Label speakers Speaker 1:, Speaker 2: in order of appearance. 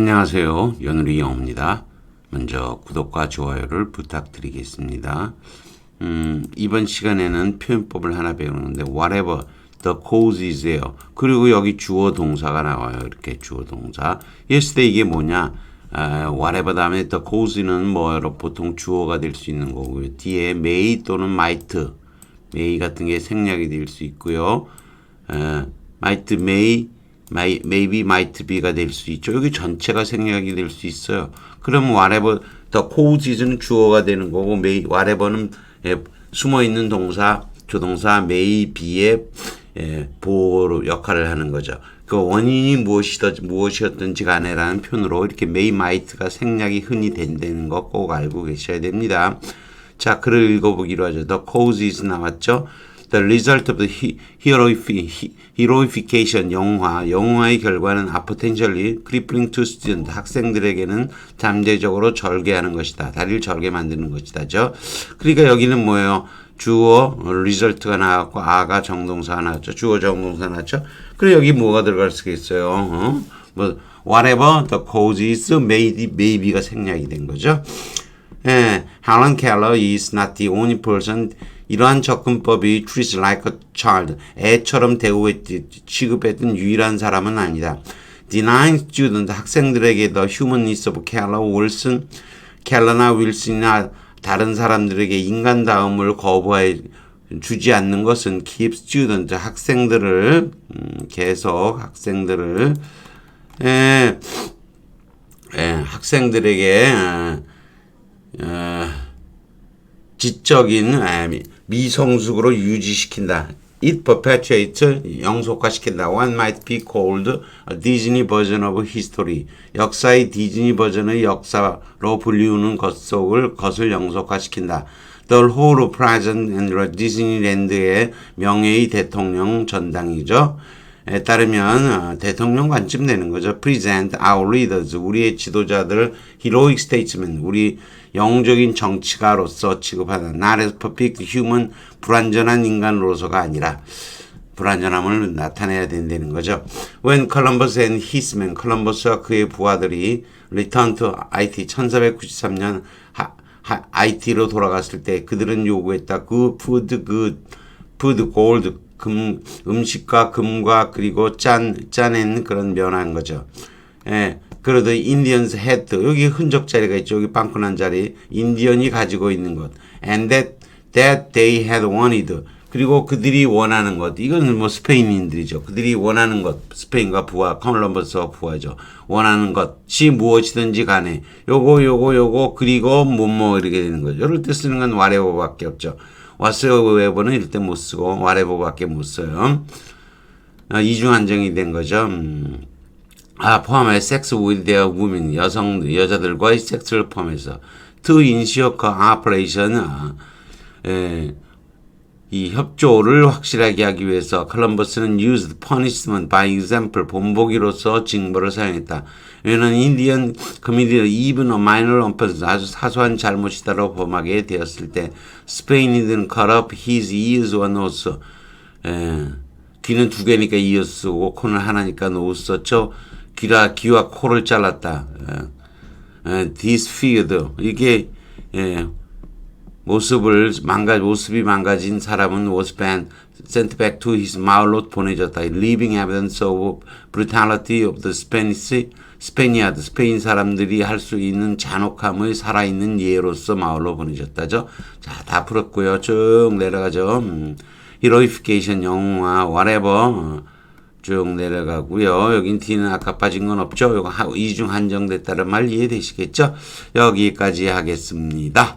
Speaker 1: 안녕하세요. 연우리 영입니다. 먼저 구독과 좋아요를 부탁드리겠습니다. 음, 이번 시간에는 표현법을 하나 배우는데 whatever the cause is예요. 그리고 여기 주어 동사가 나와요. 이렇게 주어 동사. yesterday 이게 뭐냐? 아, whatever 다음에 the cause는 뭐 보통 주어가 될 수 있는 거고요. 뒤에 may 또는 might, may 같은 게 생략이 될 수 있고요. 에, might, may may, maybe, might be가 될 수 있죠. 여기 전체가 생략이 될 수 있어요. 그럼 whatever, the causes는 주어가 되는 거고, may, whatever는 예, 숨어 있는 동사, 조동사 may be의 예, 보호로 역할을 하는 거죠. 그 원인이 무엇이든 무엇이었든지 간에라는 표현으로 이렇게 may, might가 생략이 흔히 된다는 거 꼭 알고 계셔야 됩니다. 자, 글을 읽어보기로 하죠. The causes 나왔죠. The result of the heroifi, heroification 영화, 영화의 결과는 a potentially crippling to student 학생들에게는 잠재적으로 절개하는 것이다. 다리를 절개 만드는 것이다죠. 그러니까 여기는 뭐예요? 주어 result가 나왔고 아가 정동사가 나왔죠. 주어 정동사 나왔죠. 그래 여기 뭐가 들어갈 수가 있어요? 어? 뭐 whatever the cause is maybe, maybe가 생략이 된 거죠. 예, Helen Keller is not the only person 이러한 접근법이 treats like a child, 애처럼 대우했지 취급했던 유일한 사람은 아니다. Denying student, 학생들에게 the human needs of Keller, Wilson, 켈러나 윌슨이나 다른 사람들에게 인간다움을 거부해 주지 않는 것은 keep student, 학생들을 음, 계속 학생들을 에, 에, 학생들에게 에, 지적인 미성숙으로 유지시킨다. It perpetuates 영속화시킨다. One might be called a Disney version of history. 역사의 디즈니 버전의 역사로 불리우는 것 속을 것을 영속화시킨다. The whole present and Disneyland의 명예의 대통령 전당이죠. 에 따르면 대통령 관점 되는 거죠. Present our leaders, 우리의 지도자들, heroic statesmen, 우리 영웅적인 정치가로서 취급하는 not as perfect human, 불완전한 인간으로서가 아니라 불완전함을 나타내야 된다는 거죠. When Columbus and his men, 컬럼버스와 그의 부하들이 return to IT 1493년 하, 하, IT로 돌아갔을 때 그들은 요구했다. 그 food, 그 food, gold, 금, 음식과 금과 그리고 짠, 짜낸 그런 면한 거죠. 예. 그러더 인디언스 헤드 여기 흔적 자리가 있죠. 여기 빵꾸난 자리. 인디언이 가지고 있는 것. And that, that they had wanted. 그리고 그들이 원하는 것. 이건 뭐 스페인인들이죠. 그들이 원하는 것. 스페인과 부하, 컬럼버스와 부하죠. 원하는 것이 무엇이든지 간에 요거, 요거, 요거, 그리고 뭐뭐 뭐 이렇게 되는 거죠. 이럴 때 쓰는 건 whatever밖에 없죠. 이럴 때못 쓰고 whatever밖에 못 써요. 아, 이중 한정이 된 거죠. 음. 아, 포함해 섹스 their women 여성 여자들과의 섹스를 포함해서 to ensure cooperation 아, 에, 이 협조를 확실하게 하기 위해서 컬럼버스는 used punishment by example 본보기로서 징벌을 사용했다. 왜냐하면 인디언 커미디어 even a minor offense 아주 사소한 잘못이다로 범하게 되었을 때 스페인이든 cut up his ears or nose 에, 귀는 두 개니까 이어서 쓰고 코는 하나니까 노스 썼죠. 귀라 귀와 코를 잘랐다. disfigured 이게 예, 모습을 망가 모습이 망가진 사람은 was banned, sent back to his 마을로 보내졌다. Leaving evidence of brutality of the Spanish 스페니아드 스페인 사람들이 할 수 있는 잔혹함의 살아있는 예로서 마을로 보내졌다죠. 자, 다 풀었고요. 쭉 내려가죠. 음, 히로이피케이션 영화 whatever 쭉 내려가고요. 여긴 D는 아까 빠진 건 없죠. 요거 이중 한정됐다는 말 이해되시겠죠? 여기까지 하겠습니다.